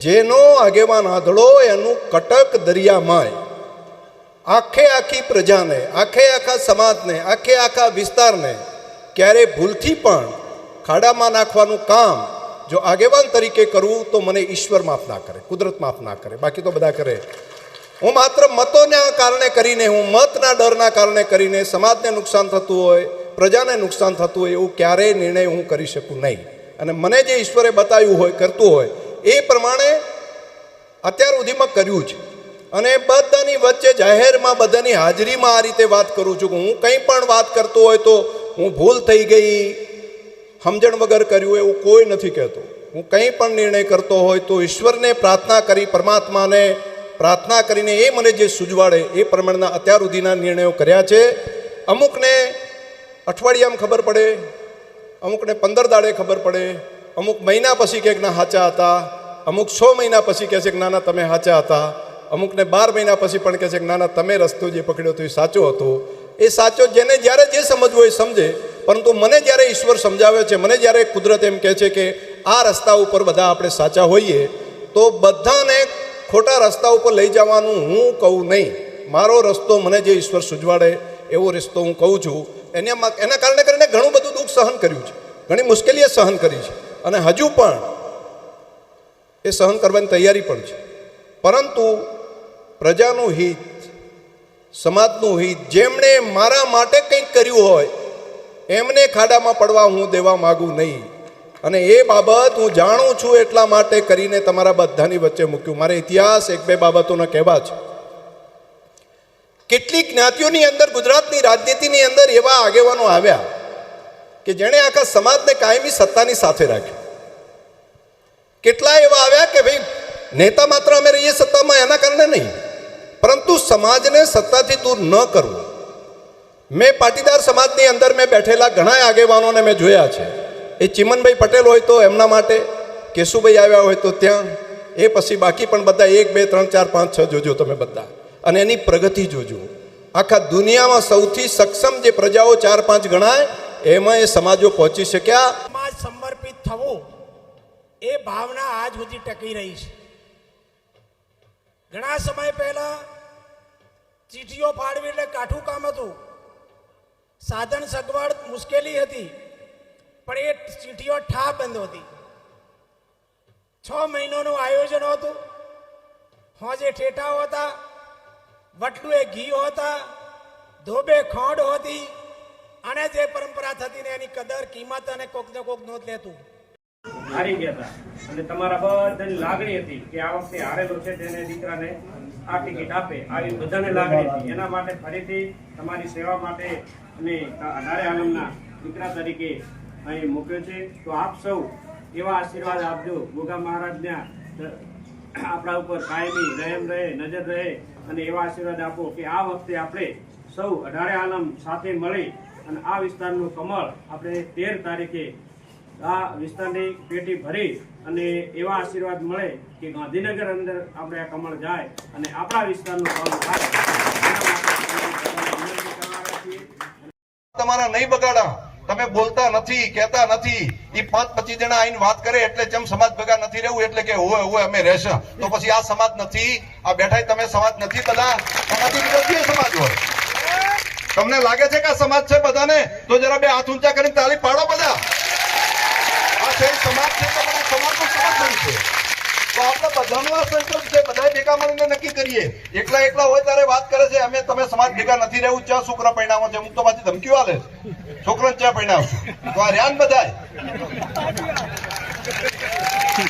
જેનો આગેવાન આંધળો એનું કટક દરિયામય. આખે આખી પ્રજાને, આખે આખા સમાજને, આખે આખા વિસ્તારને ક્યારે ભૂલથી પણ ખાડામાં નાખવાનું કામ જો આગેવાન તરીકે કરવું તો મને ઈશ્વર માફ ના કરે, કુદરત માફ ના કરે. બાકી તો બધા કરે. હું માત્ર મતોના કારણે કરીને, હું મતના ડરના કારણે કરીને સમાજને નુકસાન થતું હોય, પ્રજાને નુકસાન થતું હોય એવું ક્યારેય નિર્ણય હું કરી શકું નહીં. અને મને જે ઈશ્વરે બતાવ્યું હોય, કરતું હોય એ પ્રમાણે અત્યાર સુધીમાં કર્યું છે. અને બધાની વચ્ચે જાહેરમાં બધાની હાજરીમાં આ રીતે વાત કરું છું કે હું કંઈ પણ વાત કરતો હોય તો હું ભૂલ થઈ ગઈ, સમજણ વગર કર્યું એવું કોઈ નથી કહેતો. હું કંઈ પણ નિર્ણય કરતો હોય તો ઈશ્વરને પ્રાર્થના કરી, પરમાત્માને પ્રાર્થના કરીને એ મને જે સુજવાડે એ પ્રમાણેના અત્યાર સુધીના નિર્ણયો કર્યા છે. અમુકને અઠવાડિયામાં ખબર પડે, અમુકને પંદર દાડે ખબર પડે અમુક મહિના પછી કંઈક ના સાચા હતા, અમુક છ મહિના પછી કહે છે કે, ના ના, તમે સાચા હતા. અમુકને બાર મહિના પછી પણ કહે છે કે, ના ના, તમે રસ્તો જે પકડ્યો હતો એ સાચો હતો. એ સાચો જેને જ્યારે જે સમજવો એ સમજે, પરંતુ મને જ્યારે ઈશ્વર સમજાવે છે, મને જ્યારે કુદરત એમ કહે છે કે, આ રસ્તા ઉપર બધા આપણે સાચા હોઈએ, તો બધાને ખોટા રસ્તા ઉપર લઈ જવાનું હું કહું નહીં. મારો રસ્તો મને જે ઈશ્વર સૂજવાડે, એવો રસ્તો હું કહું છું. એને એના કારણે કરીને ઘણું બધું દુઃખ સહન કર્યું છે. ઘણી મુશ્કેલીએ સહન કરી છે. અને હજુ પણ એ સહન કરવાની તૈયારી પણ છે. પરંતુ પ્રજાનું હિત, સમાજનું હિત, જેમણે મારા માટે કંઈક કર્યું હોય, એમને ખાડામાં પડવા હું દેવા માગું નહીં. અને એ બાબત હું જાણું છું એટલા માટે કરીને તમારા બધાની વચ્ચે મૂક્યું. મારે ઇતિહાસ એક બે બાબતોના કહેવા છે. કેટલીક જ્ઞાતિઓની અંદર ગુજરાતની રાજનીતિની અંદર એવા આગેવાનો આવ્યા. કે જેણે આખા સમાજને કાયમી સત્તાની સાથે રાખ્યો. કેટલા એવા આવ્યા કે ભાઈ, નેતા માત્ર અમે રહીએ સત્તામાં, એના કારણે નહીં. પરંતુ સમાજને સત્તાથી દૂર ન કરવું. મેં પાટીદાર સમાજની અંદર મેં બેઠેલા ઘણા આગેવાનોને મેં જોયા છે. એ ચિમનભાઈ પટેલ હોય તો એમના માટે, કેશુભાઈ આવ્યા હોય તો ત્યાં, એ પછી બાકી પણ બધા એક, બે, ત્રણ, ચાર, પાંચ, છ જોજો તમે બધા. અને એની પ્રગતિ જોજો. આખા દુનિયામાં સૌથી સક્ષમ જે પ્રજાઓ ચાર, પાંચ ગણાય એમાં એ સમાજો પહોંચી શક્યા. સમાજ સમર્પિત થવું એ ભાવના આજ સુધી ટકી રહી છે. ઘણા સમય પહેલા ચીઠીઓ ફાળવી એટલે કાઠું કામ હતું. સાધન સગવડ મુશ્કેલી હતી, પણ એ ચીઠીઓ ઠા બંધ હતી. છ મહિનાનું આયોજન હતું. હોજે ઠેઠાઓ હતા, વટલુએ ઘી હતા, ધોબે ખોંડ હતી અને જે પરંપરા થતી ને એની કદર, કિંમત અને કોક ને કોક નોંધ લેતું. હારી ગયા હતા. અને તમારા બધાની લાગણી હતી કે આ વખતે હારેલો છે તેને દીકરાને આ ટિકિટ આપે, આવી બધાને લાગણી હતી. એના માટે ફરીથી તમારી સેવા માટે અને અઢારે આલમના દીકરા તરીકે અહીં મૂક્યો છે. તો આપ સૌ એવા આશીર્વાદ આપજો. ગોગા મહારાજના આપણા ઉપર કાયમી રહેમ રહે, નજર રહે અને એવા આશીર્વાદ આપો કે આ વખતે આપણે સૌ અઢારે આલમ સાથે મળી અને આ વિસ્તારનું કમળ આપણે તેર તારીખે આ વિસ્તારની પેટી ભરી અને એવા આશીર્વાદ મળે કે ગાંધીનગર અંદર આપણે આ કમળ જાય અને આપણા વિસ્તારનું કામ થાય. તમારા નહીં બગાડા. તમે બોલતા નથી, કહેતા નથી. એ પાંચ પચીસ જણા આઈને વાત કરે એટલે જેમ સમાજ ભેગા નથી રહેવું, એટલે કે હોય હોય અમે રહેશે. તો પછી આ સમાજ નથી. આ બેઠા તમે સમાજ નથી બધા સમાજ સમાજ હોય. તમને લાગે છે કે સમાજ છે બધાને? તો જરા બે હાથ ઊંચા કરીને તાળી પાડો બધા. નક્કી કરીએ. એકલા એકલા હોય ત્યારે વાત કરે છે, અમે તમે સમાજ ભેગા નથી રહેવું, ચા છોકરા પરિણામો છે, અમુક તો પાછી ધમકીઓ આલે છે. છોકરાને ચા પરિણામ તો આ બધાય?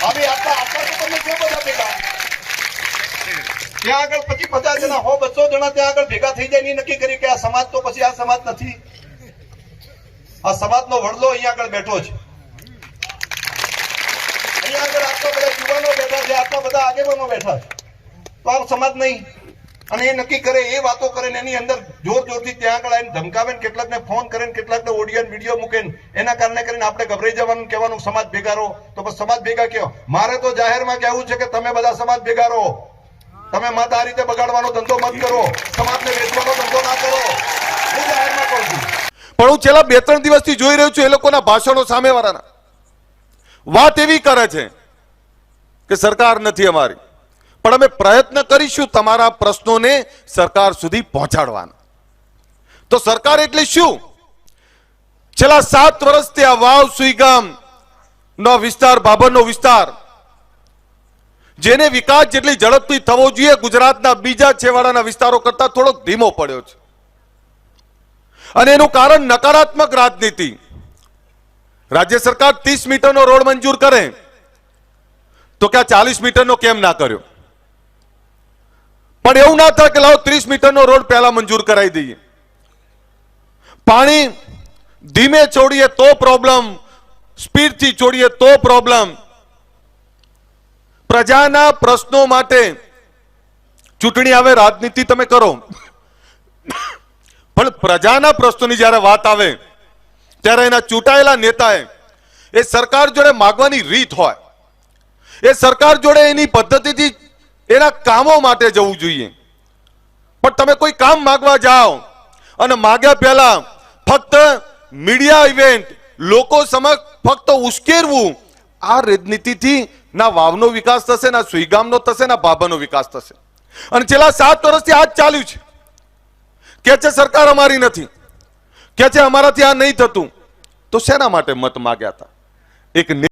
હવે આટલા આટલા તો તમે છો બધા ભેગા. ત્યાં આગળ પછી પચાસ જણા, હો, બસો જણા ત્યાં આગળ ભેગા થઈ જાય નક્કી કરી કે આ સમાજ તો પછી આ સમાજ નથી. આ સમાજનો વડલો અહીંયા આગળ બેઠો છે. અહીંયા આગળ આટલા બધા યુવાનો બેઠા છે, આટલા બધા આગેવાનો બેઠા છે. તો આ સમાજ નહીં. અને એ નક્કી કરે, એ વાતો કરે એની અંદર જોર જોરથી ત્યાં આગળ આવીને ધમકાવે કેટલાકને ફોન કરે કેટલાકને ઓડિયો વીડિયો મૂકે એના કારણે કરીને આપણે ગભરાઈ જવાનું, કહેવાનું સમાજ ભેગા રહો. તો સમાજ ભેગા કયો? મારે તો જાહેરમાં કહેવું છે કે તમે બધા સમાજ ભેગા રહો. તમે મત આ રીતે બગાડવાનો ધંધો મત કરો. સમાજને વેચવાનો ધંધો ના કરો. હું જાહેરમાં કહું છું. પણ હું છેલ્લા બે ત્રણ દિવસથી જોઈ રહ્યો છું એ લોકોના ભાષણો સામેવાળાના. વાત એવી કરે છે કે સરકાર નથી અમારી. પણ અમે પ્રયત્ન કરીશું તમારા પ્રશ્નોને સરકાર સુધી પહોંચાડવાના. તો સરકાર એટલે શું? છેલ્લા સાત વર્ષથી આ વાવ સુઈગામ નો વિસ્તાર, બાબરનો વિસ્તાર જેને વિકાસ જેટલી ઝડપથી થવો જોઈએ, ગુજરાતના બીજા છેવાડાના વિસ્તારો કરતા થોડોક ધીમો પડ્યો છે. અને એનું કારણ નકારાત્મક રાજનીતિ. રાજ્ય સરકાર ત્રીસ મીટરનો રોડ મંજૂર કરે, તો કે આ ચાલીસ મીટરનો કેમ ના કર્યો? પણ એવું ના થાય કે લાવો ત્રીસ મીટરનો રોડ પહેલા મંજૂર કરાવી દઈએ. પાણી ધીમે છોડીએ તો પ્રોબ્લેમ સ્પીડથી છોડીએ તો પ્રોબ્લેમ પ્રજાના પ્રશ્નો માટે ચૂંટણી આવે, રાજનીતિ તમે કરો. પણ પ્રજાના પ્રશ્નોની જ્યારે વાત આવે, ત્યારે એના ચૂંટાયેલા નેતાએ એ સરકાર જોડે માગવાની રીત હોય. એ સરકાર જોડે એની પદ્ધતિથી એના કામો માટે જવું જોઈએ. પણ તમે કોઈ કામ માગવા જાઓ અને માગ્યા પહેલા ફક્ત મીડિયા ઇવેન્ટ લોકો સમક્ષ ફક્ત ઉશ્કેરવું આ રાજનીતિથી ના વાવનો વિકાસ થશે, ના સુઈગામનો થશે, ના ભાભાનો વિકાસ થશે. અને છેલ્લા સાત વર્ષથી આ જ ચાલ્યું છે. કે છે સરકાર અમારી નથી. કે છે અમારાથી આ નહીં થતું. તો શેના માટે મત માગ્યા હતા? એક